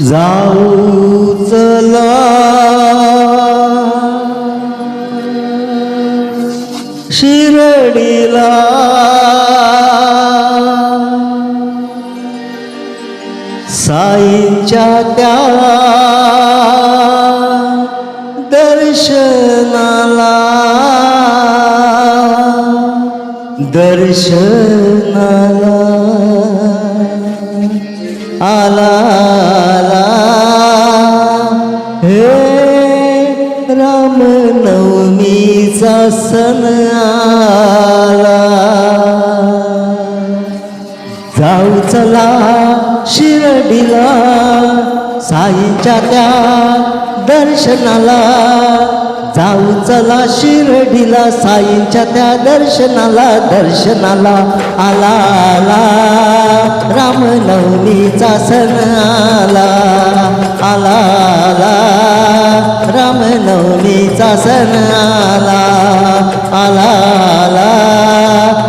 जाऊ चला. शिरडीला. साईच्या त्या दर्शनाला. दर्शनाला आला. जाऊ चला शिर्डीला. साईच्या त्या दर्शनाला. जाऊ चला शिर्डीला साईंच्या त्या दर्शनाला. दर्शनाला आला आला. रामनवमीचा सण आला. आला आला. रामनवमीचा सण आला. आला आला.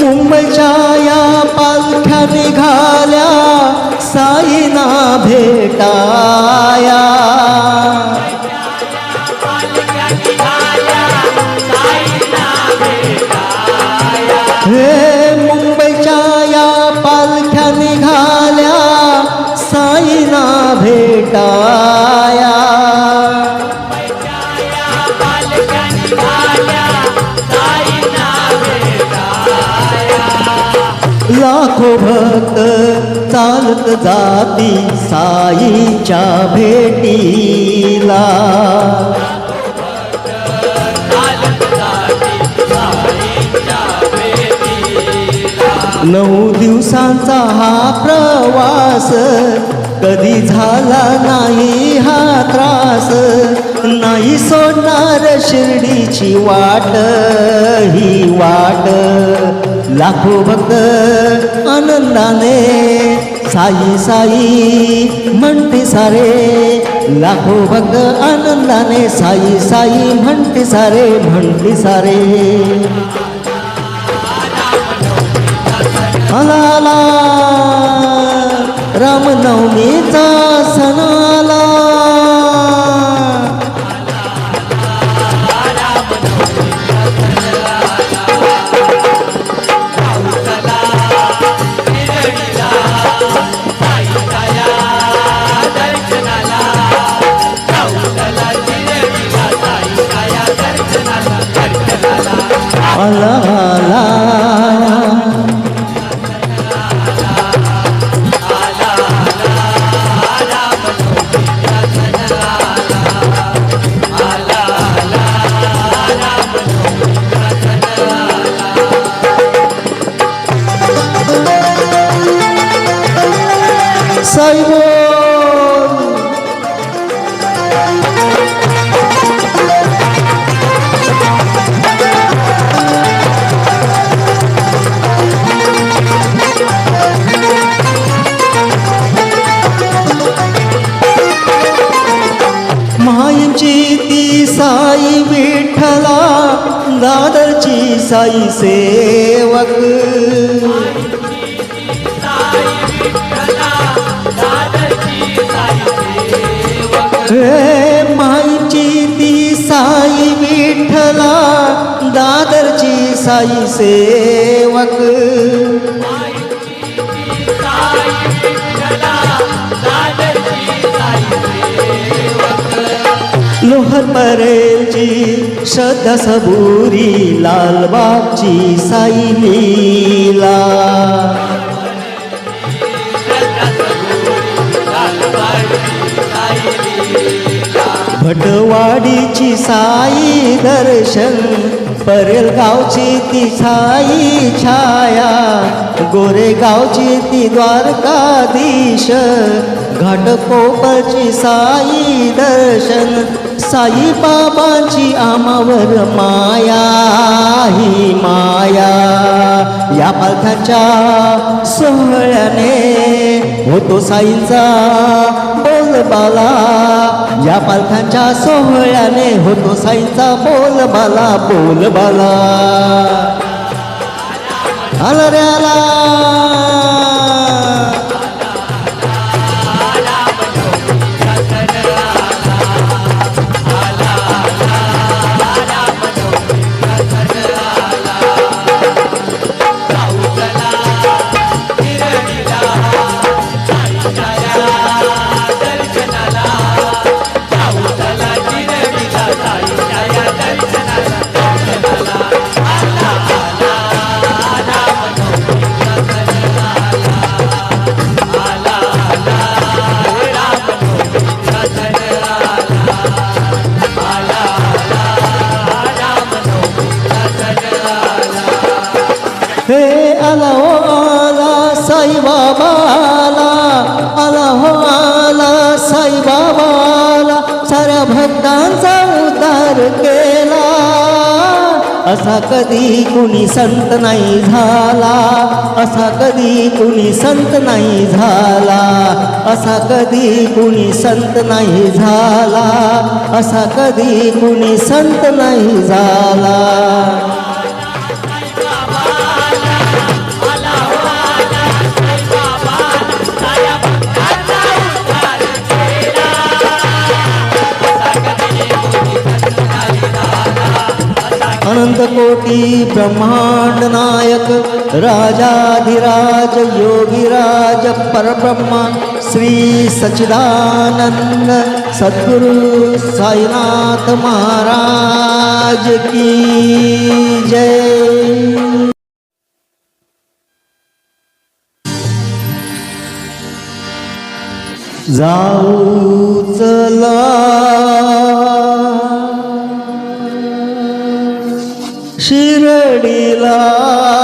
मुंबईच्या या पालख्या निघाल्या साईना भेटा लाखो भक्त चालत जाती साईच्या भेटीला. नऊ दिवसांचा हा प्रवास कधी झाला नाही हा त्रास. नाही सोडणार शिर्डीची वाट ही वाट. लाखो भक्त आनंदाने साई साई म्हणते सारे. लाखो भक्त आनंदाने साई साई म्हणते सारे म्हणते सारे. आला आला आला आला साई सेवक। माईची ती साई विठ्ठला दादरची साई सेवक। दादर परेलची श्रद्धा सबुरी लालबागची साई लीला भटवाडीची साई दर्शन परेल गावची ती साई छाया गोरेगावची ती द्वारकाधीश घाटकोपरची साई दर्शन साई बाबांची आमावर माया ही माया. या पालख्याच्या सोहळ्याने होतो साईंचा बोलबाला. या पालख्यांच्या सोहळ्याने होतो साईंचा बोलबाला बोलबाला. आला रे आला. साई आला आला हो आला साई बाबा साऱ्या भक्तांचा उद्धार केला. असा कधी कुणी संत नाही झाला असा कधी कुणी संत नाही झाला असा कधी कुणी संत नाही झाला असा कधी कुणी संत नाही झाला. अनंत कोटी ब्रह्मांड नायक राजाधिराज योगीराज परब्रह्म श्री सच्चिदानंद सद्गुरु साईनाथ महाराज की जय। जाऊ चला शिरडीला